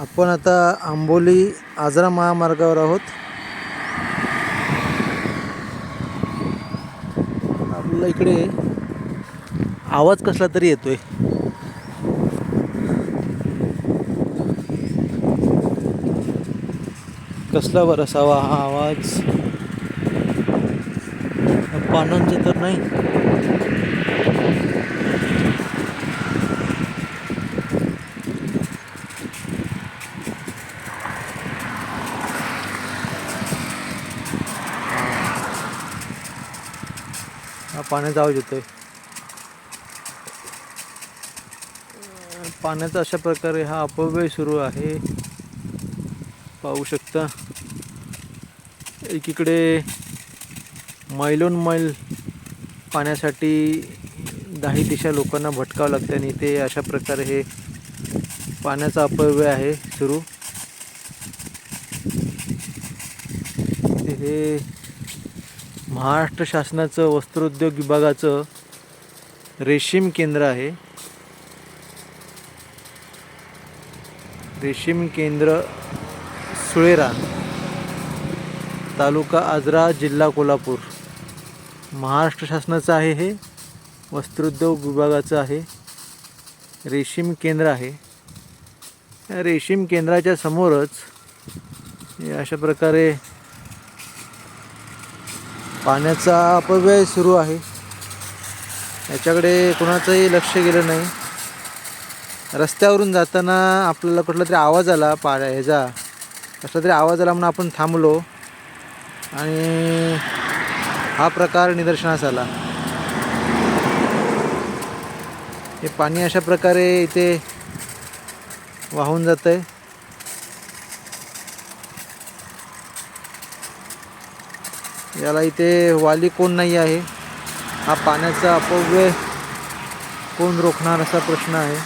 आपण आता आंबोली आजरा महामार्गावर आहोत. आपल्याला इकडे आवाज कसला तरी येतोय. कसला बरं असावा हा आवाज. पानांचा तर नाही. पाण्याचा आवाज येतोय पाण्याचा अशा प्रकारे हा अपव्यय सुरू आहे. पाहू शकता. एकीकडे मैलोन मैल पाण्यासाठी दाही दिशा लोकांना भटकावं लागतं आणि ते अशा प्रकारे हे पाण्याचा अपव्यय आहे सुरू. हे महाराष्ट्र शासनाचं वस्त्रोद्योग विभागाचं रेशीम केंद्र आहे. रेशीम केंद्र सुळेरान तालुका आजरा जिल्हा कोल्हापूर. महाराष्ट्र शासनाचं आहे हे वस्त्रोद्योग विभागाचं आहे. रेशीम केंद्र आहे. रेशीम केंद्राच्या समोरच अशा प्रकारे पाण्याचा अपव्यय सुरू आहे. याच्याकडे कोणाचंही लक्ष गेलं नाही. रस्त्यावरून जाताना आपल्याला कुठला तरी आवाज आला पा ह्याचा. कसला तरी आवाज आला म्हणून आपण थांबलो. आणि हा प्रकार निदर्शनास आला. हे पाणी अशा प्रकारे इथे वाहून जातं आहे याला इथे वाली कोण नाही आहे. हा पाण्याचा अपव्यय कोण रोखणार असा प्रश्न आहे.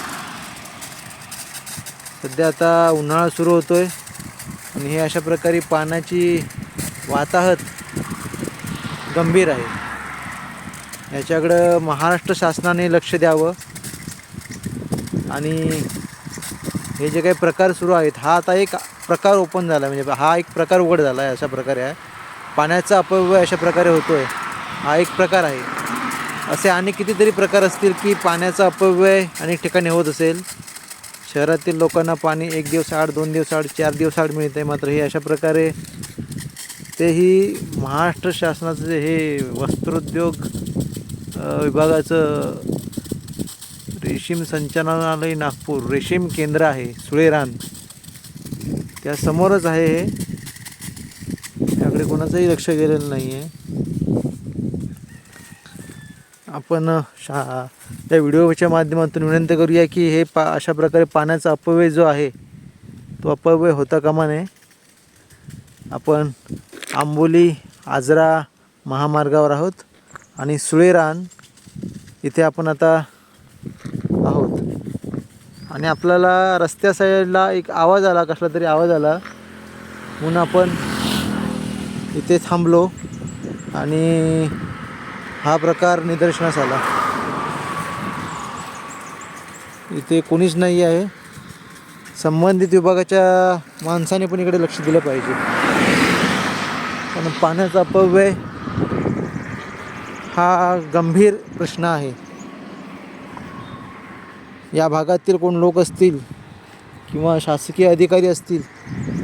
सध्या आता उन्हाळा सुरू होतोय आणि हे अशा प्रकारे पाण्याची वाताहत गंभीर आहे. याच्याकडं महाराष्ट्र शासनाने लक्ष द्यावं आणि हे जे काही प्रकार सुरू आहेत हा आता एक प्रकार ओपन झाला म्हणजे हा एक प्रकार उघड झाला आहे अशा प्रकारे आहे. पाण्याचा अपव्यय अशा प्रकारे होतो आहे हा एक प्रकार आहे. असे आणि कितीतरी प्रकार असतील की पाण्याचा अपव्यय अनेक ठिकाणी होत असेल. शहरातील लोकांना पाणी एक दिवस आड दोन दिवस आड चार दिवस आड मिळते मात्र हे अशा प्रकारे तेही महाराष्ट्र शासनाचं जे हे वस्त्रोद्योग विभागाचं रेशीम संचालनालय नागपूर रेशीम केंद्र आहे सुळेरान. त्यासमोरच आहे हे. याकडे कोणाचंही लक्ष गेलेलं नाही आहे आपण शा त्या व्हिडिओच्या माध्यमातून विनंती करूया की हे पा अशा प्रकारे पाण्याचा अपव्यय जो आहे तो अपव्यय होता कामा नये. आपण आंबोली आजरा महामार्गावर आहोत आणि सुळेरान इथे आपण आता आहोत. आणि आपल्याला रस्त्या साईडला एक आवाज आला कसला तरी आवाज आला. म्हणून आपण इथे थांबलो आणि हा प्रकार निदर्शनास आला. इथे कोणीच नाही आहे. संबंधित विभागाच्या माणसाने पण इकडे लक्ष दिलं पाहिजे. कारण पाण्याचा अपव्यय हा गंभीर प्रश्न आहे. या भागातील कोण लोक असतील किंवा शासकीय अधिकारी असतील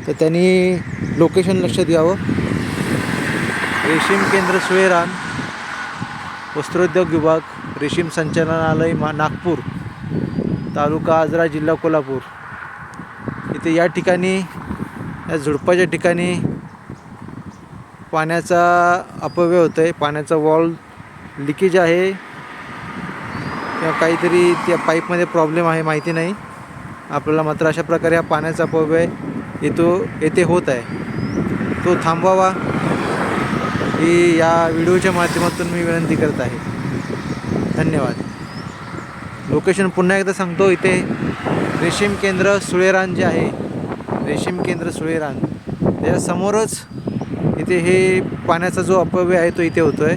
तर त्यांनी लोकेशन लक्ष द्यावं रेशीम केंद्र सुवेरान वस्त्रोद्योग विभाग रेशीम संचालनालय मा नागपूर तालुका आजरा जिल्हा कोल्हापूर. इथे या ठिकाणी या झुडपाच्या ठिकाणी पाण्याचा अपव्यय होतो आहे पाण्याचा वॉल लिकेज आहे. किंवा काहीतरी त्या पाईपमध्ये प्रॉब्लेम आहे माहिती नाही. आपल्याला मात्र अशा प्रकारे हा पाण्याचा अपव्यय येतो येथे होत आहे. तो थांबवावा. ही या व्हिडिओच्या माध्यमातून मी विनंती करत आहे. धन्यवाद. लोकेशन पुन्हा एकदा सांगतो इथे रेशीम केंद्र सुळेरान जे आहे रेशीम केंद्र सुळेरान. त्याच्यासमोरच इथे हे पाण्याचा जो अपव्यय आहे तो इथे होतो आहे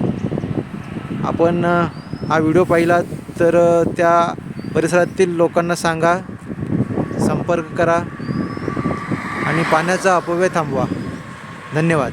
आपण हा व्हिडिओ पाहिला तर त्या परिसरातील लोकांना सांगा संपर्क करा आणि पाण्याचा अपव्यय थांबवा. धन्यवाद.